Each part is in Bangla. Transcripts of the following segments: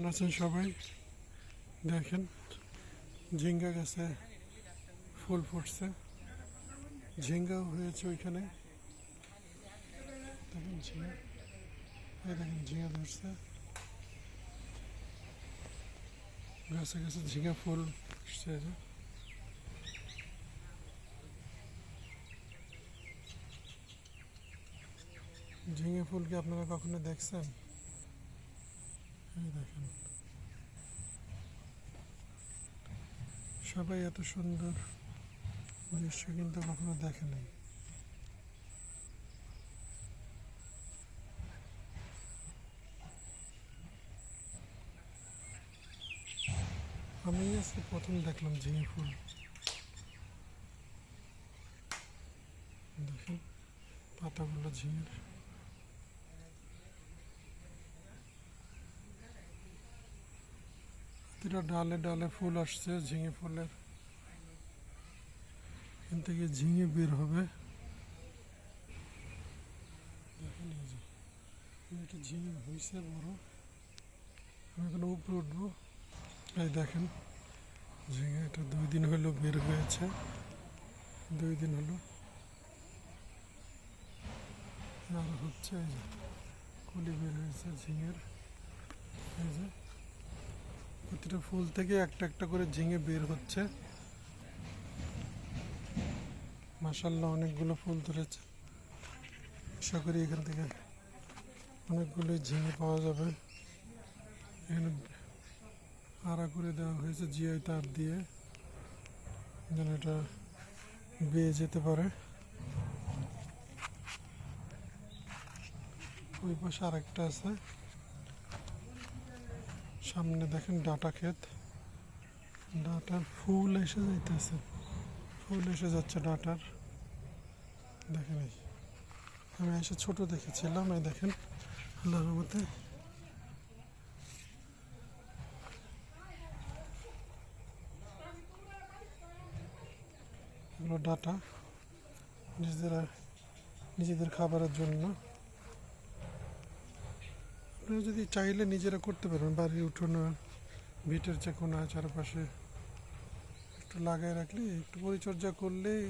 কেমন আছেন সবাই? দেখেন, ঝিঙ্গা গাছে ফুল ফুটছে। ঝিঙ্গাও হয়েছে ওইখানে। দেখেন ঝিঙ্গা। এই দেখেন ঝিঙ্গা ধরছে। গাছে গাছে ঝিঙ্গা ফুল ফুটছে। ঝিঙে ফুল কি আপনারা কখনো দেখছেন? সবাই এত সুন্দর দৃশ্য কিন্তু কখনো দেখে নাই। আমি আজকে প্রথম দেখলাম ঝিঙে ফুল। দেখেন, পাতাগুলো ঝিঙের প্রতিটা ডালে ডালে ফুল আসছে, ঝিঙে ফুলের। এখান থেকে ঝিঙে বের হবে। ঝিঙে হয়েছে বড়। আমি এখন উপরে উঠবো। এই দেখেন, ঝিঙে এটা দুই দিন হলো বের হয়েছে। দুই দিন হলো। আর হচ্ছে কলি বের হয়েছে ঝিঙের। এই যে প্রতিটা ফুল থেকে একটা একটা করে ঝিঙে বের হচ্ছে। মাসাল্লাহ অনেকগুলো ফুল ধরেছে। আশা করি এখান থেকে অনেকগুলো ঝিঙে পাওয়া যাবে। এখানে আড়া করে দেওয়া হয়েছে জিআই তার দিয়ে, যেন এটা বেয়ে যেতে পারে। ওই পাশে আরেকটা আছে। সামনে দেখেন ডাটা ক্ষেত। ডাটার ফুল এসে যাইতেছে। ফুল এসে যাচ্ছে ডাটার। দেখেন এই। আমি এসে ছোট দেখেছিলাম, এই দেখেন, আল্লাহর মতে এগুলো ডাটা। নিজেরা নিজেদের খাবারের জন্য। আপনারা যদি চাইলে নিজেরা করতে পারবেন বাড়ির উঠোনে, ভিটের যে কোনা চারপাশে একটু লাগাই রাখলে, একটু পরিচর্যা করলেই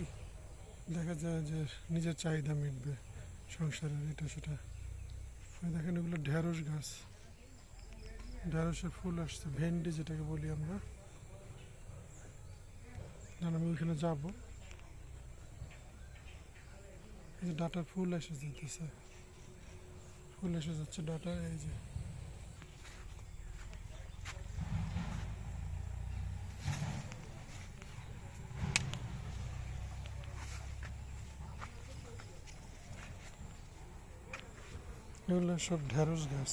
দেখা যায় যে নিজের চাহিদা মিটবে সংসারের, এটা সেটা। দেখেন এগুলো ঢেঁড়স গাছ। ঢেঁড়সের ফুল আসছে, ভেন্ডি যেটাকে বলি আমরা। যেন আমি ওইখানে যাব। ডাটার ফুল এসে যেতেছে। ফুল এসে যাচ্ছে ডাটা এই যে। সব ঢেঁড়স গাছ।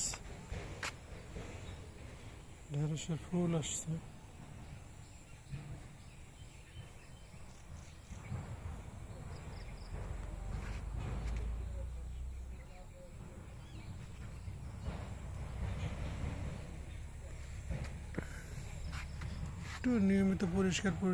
ঢেঁড়সের ফুল আসছে। একটু নিয়মিত পরিষ্কার পরি